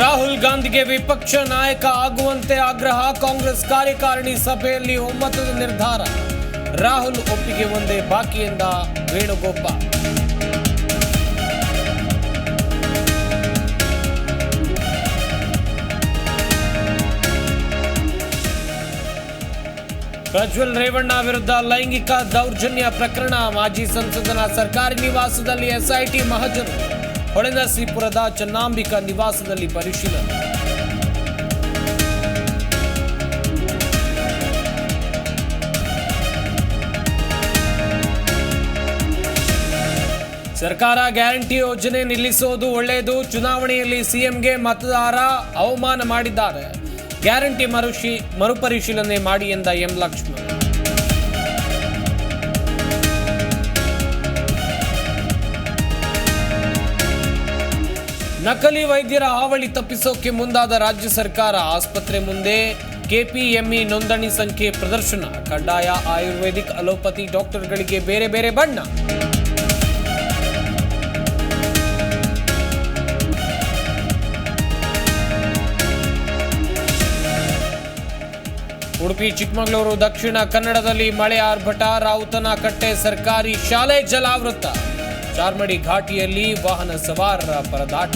ರಾಹುಲ್ ಗಾಂಧಿಗೆ ವಿಪಕ್ಷ ನಾಯಕ ಆಗುವಂತೆ ಆಗ್ರಹ ಕಾಂಗ್ರೆಸ್ ಕಾರ್ಯಕಾರಿಣಿ ಸಭೆಯಲ್ಲಿ ಒಮ್ಮತದ ನಿರ್ಧಾರ. ರಾಹುಲ್ ಒಪ್ಪಿಗೆ ಒಂದೇ ಬಾಕಿಯಿಂದ ವೇಣುಗೋಪಾಲ್. ಪ್ರಜ್ವಲ್ ರೇವಣ್ಣ ವಿರುದ್ಧ ಲೈಂಗಿಕ ದೌರ್ಜನ್ಯ ಪ್ರಕರಣ ಮಾಜಿ ಸಂಸದನ ಸರ್ಕಾರಿ ನಿವಾಸದಲ್ಲಿ ಎಸ್ಐಟಿ ಮಹಜರು. ಹೊಳೆನರಸೀಪುರದ ಚನ್ನಾಂಬಿಕಾ ನಿವಾಸದಲ್ಲಿ ಪರಿಶೀಲನೆ. ಸರ್ಕಾರ ಗ್ಯಾರಂಟಿ ಯೋಜನೆ ನಿಲ್ಲಿಸೋದು ಒಳ್ಳೆಯದು. ಚುನಾವಣೆಯಲ್ಲಿ ಸಿಎಂಗೆ ಮತದಾರ ಅವಮಾನ ಮಾಡಿದ್ದಾರೆ. ಗ್ಯಾರಂಟಿ ಮರುಶಿ ಮರುಪರಿಶೀಲನೆ ಮಾಡಿ ಎಂದ ಎಂ ಲಕ್ಷ್ಮಣ್. ನಕಲಿ ವೈದ್ಯರ ಹಾವಳಿ ತಪ್ಪಿಸೋಕೆ ಮುಂದಾದ ರಾಜ್ಯ ಸರ್ಕಾರ, ಆಸ್ಪತ್ರೆ ಮುಂದೆ ಕೆಪಿಎಂಇ ನೋಂದಣಿ ಸಂಖ್ಯೆ ಪ್ರದರ್ಶನ, ಕಡ್ಡಾಯ ಆಯುರ್ವೇದಿಕ್ ಅಲೋಪತಿ ಡಾಕ್ಟರ್ಗಳಿಗೆ ಬೇರೆ ಬೇರೆ ಬಣ್ಣ. ಉಡುಪಿ, ಚಿಕ್ಕಮಗಳೂರು, ದಕ್ಷಿಣ ಕನ್ನಡದಲ್ಲಿ ಮಳೆ ಆರ್ಭಟ, ರಾವುತನಕಟ್ಟೆ ಸರ್ಕಾರಿ ಶಾಲೆ ಜಲಾವೃತ. ಚಾರ್ಮಡಿ ಘಾಟಿಯಲ್ಲಿ ವಾಹನ ಸವಾರರ ಪರದಾಟ.